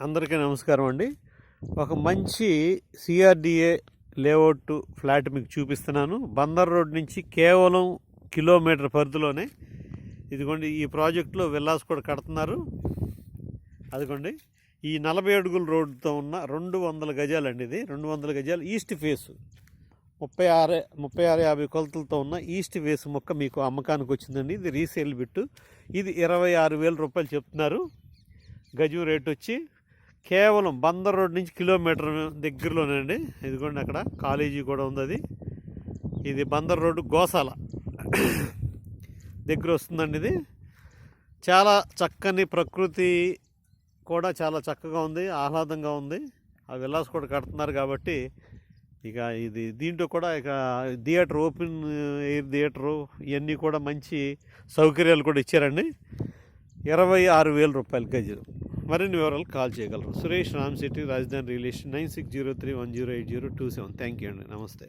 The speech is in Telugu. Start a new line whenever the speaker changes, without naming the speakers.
అందరికీ నమస్కారం అండి. ఒక మంచి సిఆర్డిఏ లేఅవుట్ ఫ్లాట్ మీకు చూపిస్తున్నాను. బందర్ రోడ్ నుంచి కేవలం కిలోమీటర్ పరిధిలోనే ఇదిగోండి ఈ ప్రాజెక్టులో విల్లాస్ కూడా కడుతున్నారు. అదిగోండి ఈ నలభై అడుగుల రోడ్డుతో ఉన్న రెండు వందల గజాలండి ఇది. రెండు వందల గజాలు ఈస్ట్ ఫేస్. ముప్పై ఆరు ముప్పై ఆరు యాభై కొలతలతో ఉన్న ఈస్ట్ ఫేస్ మొక్క మీకు అమ్మకానికి వచ్చిందండి. ఇది రీసేల్ బిట్టు. ఇది ఇరవై ఆరు వేల రూపాయలు చెప్తున్నారు. గజం రేట్ వచ్చి కేవలం బందర్ రోడ్ నుంచి కిలోమీటర్ దగ్గరలోనండి ఇదిగోండి అక్కడ కాలేజీ కూడా ఉంది అది. ఇది బందర్ రోడ్డు గోసాల దగ్గర వస్తుందండి ఇది. చాలా చక్కని ప్రకృతి కూడా చాలా చక్కగా ఉంది ఆహ్లాదంగా ఉంది. ఆ విల్లాస్ కూడా కడుతున్నారు కాబట్టి ఇక ఇది దీంట్లో కూడా ఇక థియేటర్ ఓపెన్ ఎయిర్ థియేటరు ఇవన్నీ కూడా మంచి సౌకర్యాలు కూడా ఇచ్చారండి. ఇరవై ఆరు వేల రూపాయలు గజం. మరిన్ని వివరాలు కాల్ చేయగలరు. Suresh Ram city Rajadhani real estate nine six zero three one zero eight zero two seven. Thank you అండి. నమస్తే.